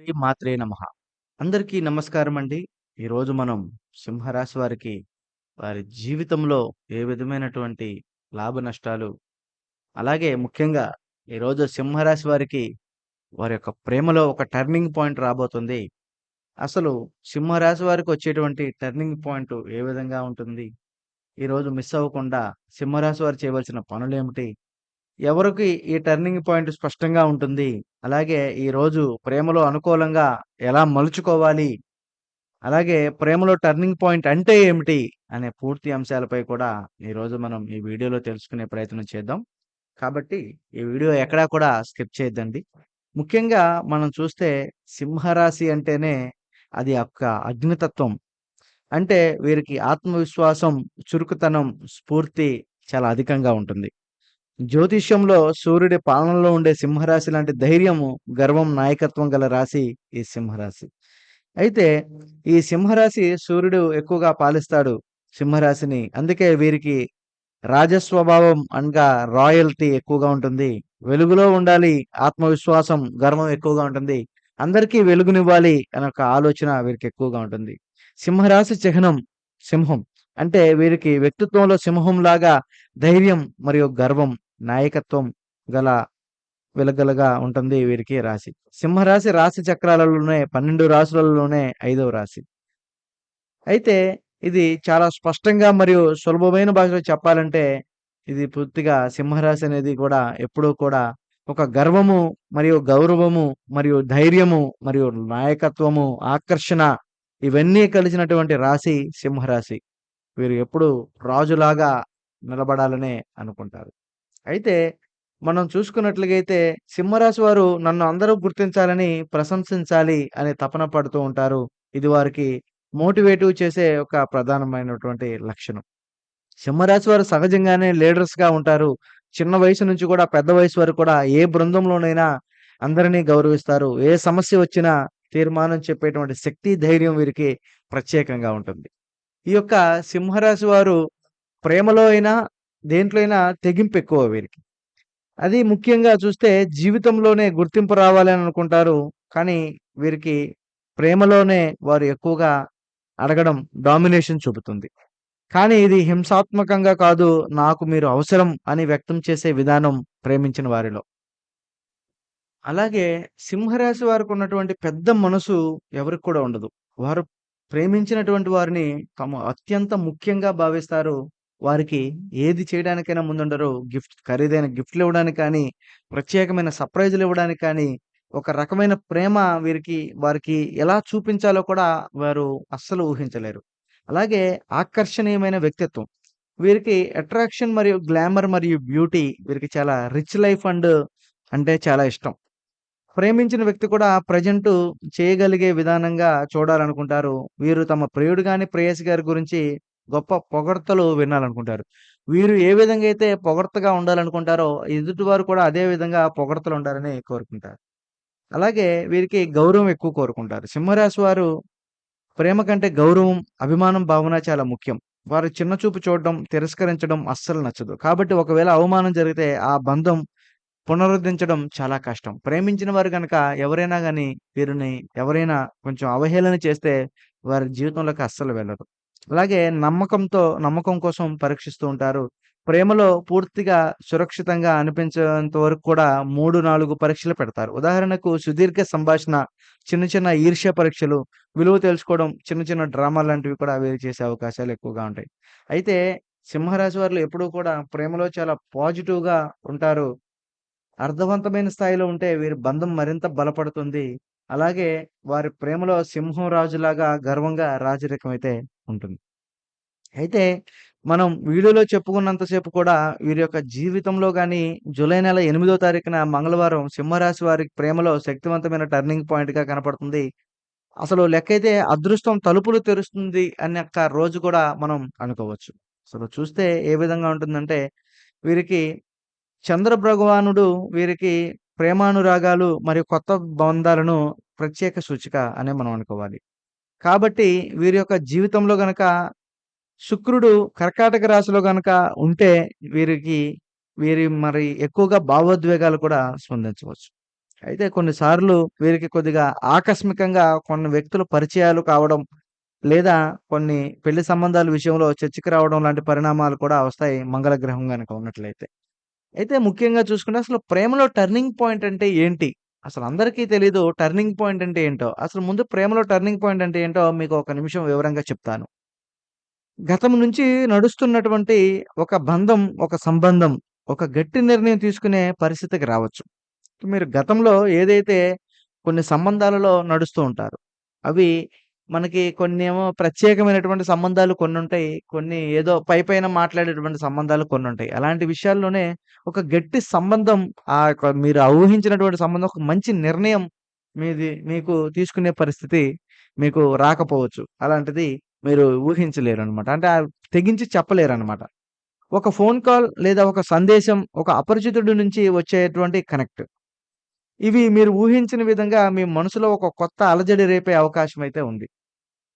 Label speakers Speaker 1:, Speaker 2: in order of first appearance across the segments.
Speaker 1: శ్రీ మాత్రే నమ. అందరికీ నమస్కారం అండి ఈరోజు మనం సింహరాశి వారికి వారి జీవితంలో ఏ విధమైనటువంటి లాభ నష్టాలు అలాగే ముఖ్యంగా ఈరోజు సింహరాశి వారికి వారి యొక్క ప్రేమలో ఒక టర్నింగ్ పాయింట్ రాబోతుంది. అసలు సింహరాశి వారికి వచ్చేటువంటి టర్నింగ్ పాయింట్ ఏ విధంగా ఉంటుంది? ఈరోజు మిస్ అవ్వకుండా సింహరాశి వారు చేయవలసిన పనులు ఏమిటి ఎవరికి ఈ టర్నింగ్ పాయింట్ స్పష్టంగా ఉంటుంది? అలాగే ఈరోజు ప్రేమలో అనుకూలంగా ఎలా మలుచుకోవాలి? అలాగే ప్రేమలో టర్నింగ్ పాయింట్ అంటే ఏమిటి? అనే పూర్తి అంశాలపై కూడా ఈరోజు మనం ఈ వీడియోలో తెలుసుకునే ప్రయత్నం చేద్దాం. కాబట్టి ఈ వీడియో ఎక్కడా కూడా స్కిప్ చేయొద్దండి. ముఖ్యంగా మనం చూస్తే సింహరాశి అంటేనే అది యొక్క అగ్నితత్వం. అంటే వీరికి ఆత్మవిశ్వాసం చురుకుతనం స్ఫూర్తి చాలా అధికంగా ఉంటుంది. జ్యోతిష్యంలో సూర్యుడి పాలనలో ఉండే సింహరాశి లాంటి ధైర్యము గర్వం నాయకత్వం గల రాశి ఈ సింహరాశి. అయితే ఈ సింహరాశి సూర్యుడు ఎక్కువగా పాలిస్తాడు సింహరాశిని. అందుకే వీరికి రాజస్వభావం అనగా రాయల్టీ ఎక్కువగా ఉంటుంది. వెలుగులో ఉండాలి ఆత్మవిశ్వాసం గర్వం ఎక్కువగా ఉంటుంది. అందరికీ వెలుగునివ్వాలి అనే ఒక ఆలోచన వీరికి ఎక్కువగా ఉంటుంది. సింహరాశి చిహ్నం సింహం. అంటే వీరికి వ్యక్తిత్వంలో సింహం లాగా ధైర్యం మరియు గర్వం నాయకత్వం గల వెలగలగా ఉంటుంది వీరికి రాశి. సింహరాశి రాశి చక్రాలలోనే పన్నెండు రాశులలోనే ఐదవ రాశి. అయితే ఇది చాలా స్పష్టంగా మరియు సులభమైన భాషలో చెప్పాలంటే ఇది పూర్తిగా సింహరాశి అనేది కూడా ఎప్పుడూ కూడా ఒక గర్వము మరియు గౌరవము మరియు ధైర్యము మరియు నాయకత్వము ఆకర్షణ ఇవన్నీ కలిసినటువంటి రాశి సింహరాశి. వీరు ఎప్పుడు రాజులాగా నిలబడాలనే అనుకుంటారు. అయితే మనం చూసుకున్నట్లుగైతే సింహరాశి వారు నన్ను అందరూ గుర్తించాలని ప్రశంసించాలి అని తపన పడుతూ ఉంటారు. ఇది వారికి మోటివేటివ్ చేసే ఒక ప్రధానమైనటువంటి లక్షణం. సింహరాశి వారు సహజంగానే లీడర్స్గా ఉంటారు. చిన్న వయసు నుంచి కూడా పెద్ద వయసు వరకు కూడా ఏ బృందంలోనైనా అందరినీ గౌరవిస్తారు. ఏ సమస్య వచ్చినా తీర్మానం చెప్పేటువంటి శక్తి ధైర్యం వీరికి ప్రత్యేకంగా ఉంటుంది. ఈ యొక్క సింహరాశి వారు ప్రేమలో అయినా దేంట్లో అయినా తెగింపు ఎక్కువ వీరికి. అది ముఖ్యంగా చూస్తే జీవితంలోనే గుర్తింపు రావాలి అని అనుకుంటారు కానీ వీరికి ప్రేమలోనే వారు ఎక్కువగా అడగడం డామినేషన్ చూపుతుంది. కానీ ఇది హింసాత్మకంగా కాదు నాకు మీరు అవసరం అని వ్యక్తం చేసే విధానం ప్రేమించిన వారిలో. అలాగే సింహరాశి వారికి ఉన్నటువంటి పెద్ద మనసు ఎవరికి కూడా ఉండదు. వారు ప్రేమించినటువంటి వారిని తమ అత్యంత ముఖ్యంగా భావిస్తారు వారికి ఏది చేయడానికైనా ముందుండరు. గిఫ్ట్ ఖరీదైన గిఫ్ట్లు ఇవ్వడానికి కానీ ప్రత్యేకమైన సర్ప్రైజులు ఇవ్వడానికి కానీ ఒక రకమైన ప్రేమ వీరికి వారికి ఎలా చూపించాలో కూడా వారు అస్సలు ఊహించలేరు. అలాగే ఆకర్షణీయమైన వ్యక్తిత్వం. వీరికి అట్రాక్షన్ మరియు గ్లామర్ మరియు బ్యూటీ వీరికి చాలా రిచ్ లైఫ్ అండ్ అంటే చాలా ఇష్టం. ప్రేమించిన వ్యక్తి కూడా ప్రజెంట్ చేయగలిగే విధానంగా చూడాలనుకుంటారు. వీరు తమ ప్రియుడు గాని ప్రేయసి గారి గురించి గొప్ప పొగడ్తలు వినాలనుకుంటారు. వీరు ఏ విధంగా అయితే పొగడ్తగా ఉండాలనుకుంటారో ఎదుటివారు కూడా అదే విధంగా పొగడ్తలు ఉండాలని కోరుకుంటారు. అలాగే వీరికి గౌరవం ఎక్కువ కోరుకుంటారు. సింహరాశి వారు ప్రేమ కంటే గౌరవం అభిమానం భావన చాలా ముఖ్యం. వారు చిన్న చూపు చూడడం తిరస్కరించడం అస్సలు నచ్చదు. కాబట్టి ఒకవేళ అవమానం జరిగితే ఆ బంధం పునరుద్ధరించడం చాలా కష్టం. ప్రేమించిన వారు కనుక ఎవరైనా కానీ వీరిని ఎవరైనా కొంచెం అవహేళన చేస్తే వారి జీవితంలోకి అస్సలు వెళ్ళరు. అలాగే నమ్మకంతో నమ్మకం కోసం పరీక్షిస్తూ ఉంటారు. ప్రేమలో పూర్తిగా సురక్షితంగా అనిపించేంత వరకు కూడా మూడు నాలుగు పరీక్షలు పెడతారు. ఉదాహరణకు సుదీర్ఘ సంభాషణ చిన్న చిన్న ఈర్ష్య పరీక్షలు విలువ తెలుసుకోవడం చిన్న చిన్న డ్రామా లాంటివి కూడా వేరు చేసే అవకాశాలు ఎక్కువగా ఉంటాయి. అయితే సింహరాశి వారు ఎప్పుడూ కూడా ప్రేమలో చాలా పాజిటివ్గా ఉంటారు. అర్థవంతమైన స్థాయిలో ఉంటే వీరి బంధం మరింత బలపడుతుంది. అలాగే వారి ప్రేమలో సింహం రాజులాగా గర్వంగా రాజరికం అయితే ఉంటుంది. అయితే మనం వీడియోలో చెప్పుకున్నంతసేపు కూడా వీరి యొక్క జీవితంలో కానీ జూలై నెల ఎనిమిదో తారీఖున మంగళవారం సింహరాశి వారి ప్రేమలో శక్తివంతమైన టర్నింగ్ పాయింట్గా కనపడుతుంది. అసలు లెక్కైతే అదృష్టం తలుపులు తెరుస్తుంది అనే ఒక రోజు కూడా మనం అనుకోవచ్చు. అసలు చూస్తే ఏ విధంగా ఉంటుందంటే వీరికి చంద్ర భగవానుడు వీరికి ప్రేమానురాగాలు మరియు కొత్త బంధాలను ప్రత్యేక సూచిక అనే మనం అనుకోవాలి. కాబట్టి వీరి యొక్క జీవితంలో గనక శుక్రుడు కర్కాటక రాశిలో గనక ఉంటే వీరికి వీరి మరి ఎక్కువగా భావోద్వేగాలు కూడా స్పందించవచ్చు అయితే కొన్నిసార్లు వీరికి కొద్దిగా ఆకస్మికంగా కొన్ని వ్యక్తుల పరిచయాలు కావడం, లేదా కొన్ని పెళ్ళి సంబంధాల విషయంలో చర్చకి రావడం లాంటి పరిణామాలు కూడా వస్తాయి మంగళ గ్రహం ఉన్నట్లయితే. అయితే ముఖ్యంగా చూసుకుంటే అసలు ప్రేమలో టర్నింగ్ పాయింట్ అంటే ఏంటి? అసలు అందరికీ తెలీదు టర్నింగ్ పాయింట్ అంటే ఏంటో. అసలు ముందు ప్రేమలో టర్నింగ్ పాయింట్ అంటే ఏంటో మీకు ఒక నిమిషం వివరంగా చెప్తాను. గతం నుంచి నడుస్తున్నటువంటి ఒక బంధం, ఒక సంబంధం, ఒక గట్టి నిర్ణయం తీసుకునే పరిస్థితికి రావచ్చు. మీరు గతంలో ఏదైతే కొన్ని సంబంధాలలో నడుస్తూ ఉంటారు. అవి మనకి కొన్ని ఏమో ప్రత్యేకమైనటువంటి సంబంధాలు కొన్ని ఉంటాయి కొన్ని ఏదో పైపైన మాట్లాడేటువంటి సంబంధాలు కొన్ని ఉంటాయి అలాంటి విషయాల్లోనే ఒక గట్టి సంబంధం ఆ యొక్క మీరు ఊహించినటువంటి సంబంధం ఒక మంచి నిర్ణయం మీది మీకు తీసుకునే పరిస్థితి మీకు రాకపోవచ్చు. అలాంటిది మీరు ఊహించలేరు అనమాట అంటే తెగించి చెప్పలేరు అనమాట ఒక ఫోన్ కాల్ లేదా ఒక సందేశం ఒక అపరిచితుడి నుంచి వచ్చేటువంటి కనెక్ట్. ఇవి మీరు ఊహించిన విధంగా మీ మనసులో ఒక కొత్త అలజడి రేపే అవకాశం అయితే ఉంది.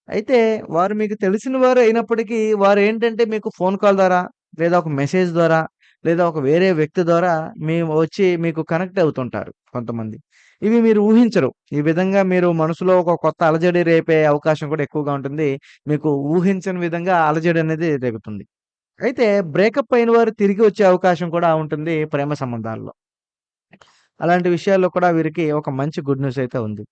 Speaker 1: అయితే వారు మీకు తెలిసిన వారు అయినప్పటికీ వారేంటంటే మీకు ఫోన్ కాల్ ద్వారా, లేదా ఒక మెసేజ్ ద్వారా, లేదా ఒక వేరే వ్యక్తి ద్వారా మేము వచ్చి మీకు కనెక్ట్ అవుతుంటారు కొంతమంది. ఇవి మీరు ఊహించరు. ఈ విధంగా మీరు మనసులో ఒక కొత్త అలజడి రేపే అవకాశం కూడా ఎక్కువగా ఉంటుంది. మీకు ఊహించని విధంగా అలజడి అనేది రేగుతుంది. అయితే బ్రేకప్ అయిన వారు తిరిగి వచ్చే అవకాశం కూడా ఉంటుంది ప్రేమ సంబంధాల్లో. అలాంటి విషయాల్లో కూడా వీరికి ఒక మంచి గుడ్ న్యూస్ అయితే ఉంది.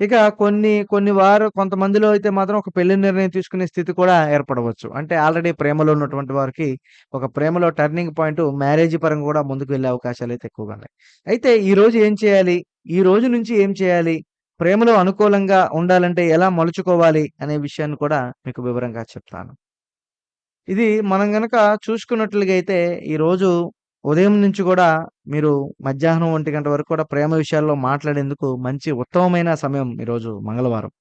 Speaker 1: ఇక కొన్ని కొన్ని వారు కొంతమందిలో అయితే మాత్రం ఒక పెళ్ళి నిర్ణయం తీసుకునే స్థితి కూడా ఏర్పడవచ్చు. అంటే ఆల్రెడీ ప్రేమలో ఉన్నటువంటి వారికి ఒక ప్రేమలో టర్నింగ్ పాయింట్ మ్యారేజ్ పరంగా కూడా ముందుకు వెళ్ళే అయితే ఎక్కువగా ఉన్నాయి. అయితే ఈరోజు ఏం చేయాలి? ఈ రోజు నుంచి ఏం చేయాలి? ప్రేమలో అనుకూలంగా ఉండాలంటే ఎలా మలుచుకోవాలి? అనే విషయాన్ని కూడా మీకు వివరంగా చెప్తాను. ఇది మనం గనక చూసుకున్నట్లుగా అయితే ఈరోజు ఉదయం నుంచి కూడా మీరు మధ్యాహ్నం ఒంటి గంట వరకు కూడా ప్రేమ విషయాల్లో మాట్లాడేందుకు మంచి ఉత్తమమైన సమయం ఈరోజు మంగళవారం.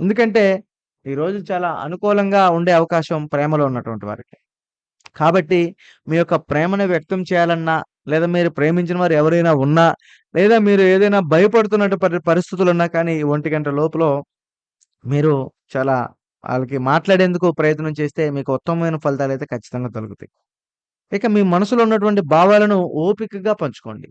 Speaker 1: ఎందుకంటే ఈరోజు చాలా అనుకూలంగా ఉండే అవకాశం ప్రేమలో ఉన్నటువంటి వారికి. కాబట్టి మీ యొక్క ప్రేమను వ్యక్తం చేయాలన్నా, లేదా మీరు ప్రేమించిన వారు ఎవరైనా ఉన్నా, లేదా మీరు ఏదైనా భయపడుతున్నట్టు పరిస్థితులు ఉన్నా కానీ ఒంటి గంట లోపల మీరు చాలా వాళ్ళకి మాట్లాడేందుకు ప్రయత్నం చేస్తే మీకు ఉత్తమమైన ఫలితాలు అయితే ఖచ్చితంగా దొరుకుతాయి. ఇక మీ మనసులో ఉన్నటువంటి భావాలను ఓపికగా పంచుకోండి.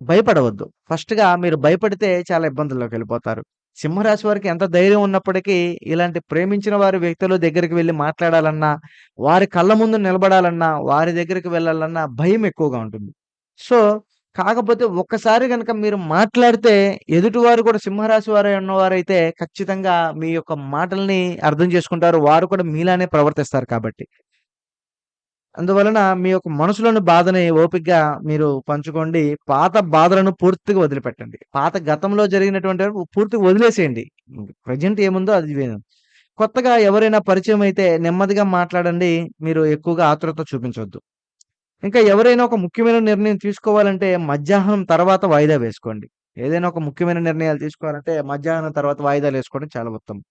Speaker 1: భయపడవద్దు. ఫస్ట్‌గా మీరు భయపడితే చాలా ఇబ్బందుల్లోకెళ్ళిపోతారు. సింహరాశి వారికి ఎంత ధైర్యం ఉన్నప్పటికీ ఇలాంటి ప్రేమించిన వారి వ్యక్తుల దగ్గరికి వెళ్ళి మాట్లాడాలన్నా, వారి కళ్ళ ముందు నిలబడాలన్నా, వారి దగ్గరికి వెళ్ళాలన్నా భయం ఎక్కువగా ఉంటుంది. సో, కాకపోతే ఒక్కసారి కనుక మీరు మాట్లాడితే ఎదుటివారు కూడా సింహరాశి వారై ఉన్నవారైతే ఖచ్చితంగా మీ యొక్క మాటల్ని అర్థం చేసుకుంటారు. వారు కూడా మీలానే ప్రవర్తిస్తారు కాబట్టి. అందువలన మీ యొక్క మనసులోని బాధని ఓపికగా మీరు పంచుకోండి. పాత బాధలను పూర్తిగా వదిలిపెట్టండి. పాత గతంలో జరిగినటువంటి పూర్తిగా వదిలేసేయండి. ప్రెజెంట్ ఏముందో అది కొత్తగా ఎవరైనా పరిచయం అయితే నెమ్మదిగా మాట్లాడండి. మీరు ఎక్కువగా ఆతురత చూపించవద్దు ఇంకా ఎవరైనా ఒక ముఖ్యమైన నిర్ణయం తీసుకోవాలంటే మధ్యాహ్నం తర్వాత వాయిదా వేసుకోండి. ఏదైనా ఒక ముఖ్యమైన నిర్ణయాలు తీసుకోవాలంటే మధ్యాహ్నం తర్వాత వాయిదాలేసుకోవడం చాలా ఉత్తమం.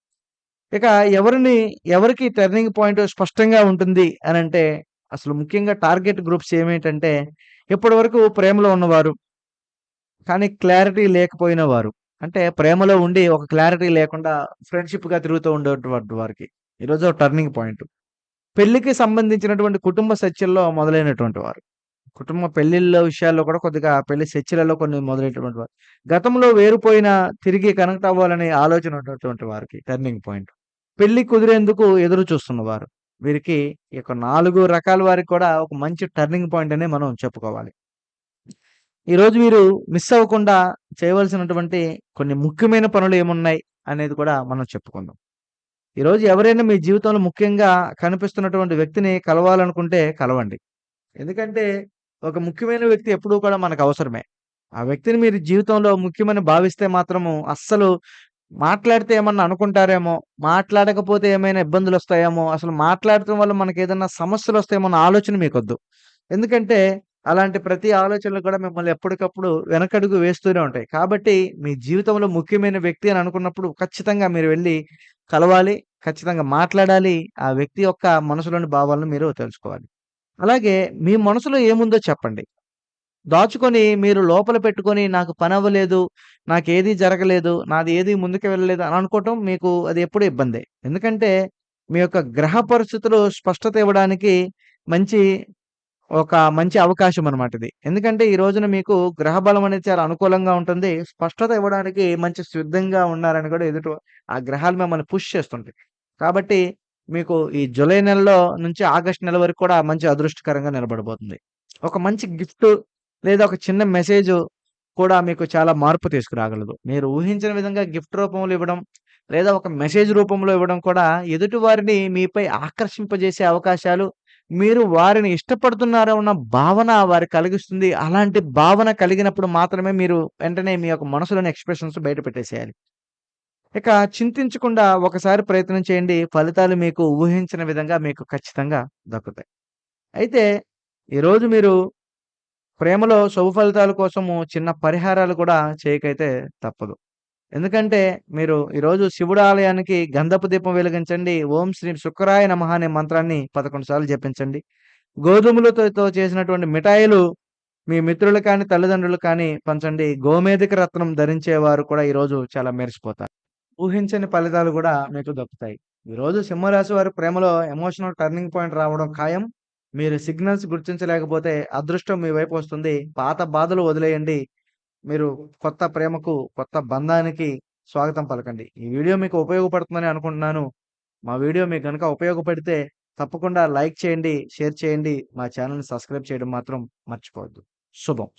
Speaker 1: ఇక ఎవరిని ఎవరికి టర్నింగ్ పాయింట్ స్పష్టంగా ఉంటుంది అని అంటే అసలు ముఖ్యంగా టార్గెట్ గ్రూప్స్ ఏమేంటంటే ఇప్పటివరకు ప్రేమలో ఉన్నవారు. కానీ క్లారిటీ లేకపోయిన వారు. అంటే ప్రేమలో ఉండి ఒక క్లారిటీ లేకుండా ఫ్రెండ్‌షిప్‌గా తిరుగుతూ ఉండేటువంటి వారికి. ఈరోజు టర్నింగ్ పాయింట్. పెళ్ళికి సంబంధించినటువంటి కుటుంబ చర్చల్లో మొదలైనటువంటి వారు. కుటుంబ పెళ్ళిళ్ళ విషయాల్లో కూడా కొద్దిగా పెళ్ళి చర్చలలో కొన్ని మొదలైనటువంటి వారు. గతంలో వేరుపోయిన తిరిగి కనెక్ట్ అవ్వాలనే ఆలోచన ఉన్నటువంటి వారికి టర్నింగ్ పాయింట్. పెళ్ళి కుదిరేందుకు ఎదురు చూస్తున్నవారు. వీరికి ఈ యొక్క నాలుగు రకాల వారికి కూడా ఒక మంచి టర్నింగ్ పాయింట్ అనే మనం చెప్పుకోవాలి. ఈరోజు మీరు మిస్ అవ్వకుండా చేయవలసినటువంటి కొన్ని ముఖ్యమైన పనులు ఏమున్నాయి అనేది కూడా మనం చెప్పుకుందాం. ఈరోజు ఎవరైనా మీ జీవితంలో ముఖ్యంగా కనిపిస్తున్నటువంటి వ్యక్తిని కలవాలనుకుంటే కలవండి. ఎందుకంటే ఒక ముఖ్యమైన వ్యక్తి ఎప్పుడూ కూడా మనకు అవసరమే. ఆ వ్యక్తిని మీరు జీవితంలో ముఖ్యమని భావిస్తే మాత్రము అస్సలు మాట్లాడితే ఏమన్నా అనుకుంటారేమో, మాట్లాడకపోతే ఏమైనా ఇబ్బందులు వస్తాయేమో అసలు మాట్లాడటం వల్ల మనకేదన్నా సమస్యలొస్తాయేమో అన్న ఆలోచన మీకొద్దు. ఎందుకంటే అలాంటి ప్రతి ఆలోచనలు కూడా మిమ్మల్ని ఎప్పటికప్పుడు వెనకడుగు వేస్తూనే ఉంటాయి. కాబట్టి మీ జీవితంలో ముఖ్యమైన వ్యక్తి అని అనుకున్నప్పుడు ఖచ్చితంగా మీరు వెళ్ళి కలవాలి. ఖచ్చితంగా మాట్లాడాలి. ఆ వ్యక్తి యొక్క మనసులోని భావాలను మీరు తెలుసుకోవాలి. అలాగే మీ మనసులో ఏముందో చెప్పండి. దాచుకొని మీరు లోపల పెట్టుకొని నాకు పనవ్వలేదు, నాకేది జరగలేదు, నాది ఏది ముందుకు వెళ్ళలేదు అని అనుకోవటం మీకు అది ఎప్పుడూ ఇబ్బంది ఎందుకంటే మీ యొక్క గ్రహ పరిస్థితులు స్పష్టత ఇవ్వడానికి మంచి ఒక మంచి అవకాశం అనమాట ఇది. ఎందుకంటే ఈ రోజున మీకు గ్రహ బలం అనేది చాలా అనుకూలంగా ఉంటుంది. స్పష్టత ఇవ్వడానికి మంచి సిద్ధంగా ఉన్నారని కూడా ఎదుటి ఆ గ్రహాలు మిమ్మల్ని పుష్ చేస్తుంటాయి. కాబట్టి మీకు ఈ జూలై నెలలో నుంచి ఆగస్ట్ నెల వరకు కూడా మంచి అదృష్టకరంగా నిలబడబోతుంది. ఒక మంచి గిఫ్ట్ లేదా ఒక చిన్న మెసేజ్ కూడా మీకు చాలా మార్పు తీసుకురాగలదు. మీరు ఊహించిన విధంగా గిఫ్ట్ రూపంలో ఇవ్వడం, లేదా ఒక మెసేజ్ రూపంలో ఇవ్వడం కూడా ఎదుటి వారిని మీపై ఆకర్షింపజేసే అవకాశాలు, మీరు వారిని ఇష్టపడుతున్నారో ఉన్న భావన వారికి కలిగిస్తుంది. అలాంటి భావన కలిగినప్పుడు మాత్రమే మీరు వెంటనే మీ యొక్క మనసులోని ఎక్స్‌ప్రెషన్స్ బయట పెట్టేసేయాలి. ఇక చింతించకుండా ఒకసారి ప్రయత్నం చేయండి. ఫలితాలు మీకు ఊహించిన విధంగా మీకు ఖచ్చితంగా దక్కుతాయి. అయితే ఈరోజు మీరు ప్రేమలో శుభ ఫలితాల కోసము చిన్న పరిహారాలు కూడా చేయకైతే తప్పదు. ఎందుకంటే మీరు ఈరోజు శివుడు ఆలయానికి గంధపు దీపం వెలిగించండి. ఓం శ్రీ శుక్రాయ నమః అనే మంత్రాన్ని 11 సార్లు జపించండి. గోధుమలతో చేసినటువంటి మిఠాయిలు మీ మిత్రులు కానీ, తల్లిదండ్రులు కానీ పంచండి. గోమేధిక రత్నం ధరించేవారు కూడా ఈరోజు చాలా మెరిసిపోతారు. ఊహించని ఫలితాలు కూడా మీకు దక్కుతాయి. ఈరోజు సింహరాశి వారి ప్రేమలో ఎమోషనల్ టర్నింగ్ పాయింట్ రావడం ఖాయం. మీరు సిగ్నల్స్ గుర్తించలేకపోతే అదృష్టం మీ వైపు వస్తుంది. పాత బాధలు వదిలేయండి. మీరు కొత్త ప్రేమకు, కొత్త బంధానికి స్వాగతం పలకండి. ఈ వీడియో మీకు ఉపయోగపడుతుందని అనుకుంటున్నాను. మా వీడియో మీకు కనుక ఉపయోగపడితే తప్పకుండా లైక్ చేయండి, షేర్ చేయండి. మా ఛానల్ని సబ్స్క్రైబ్ చేయడం మాత్రం మర్చిపోవద్దు. శుభం.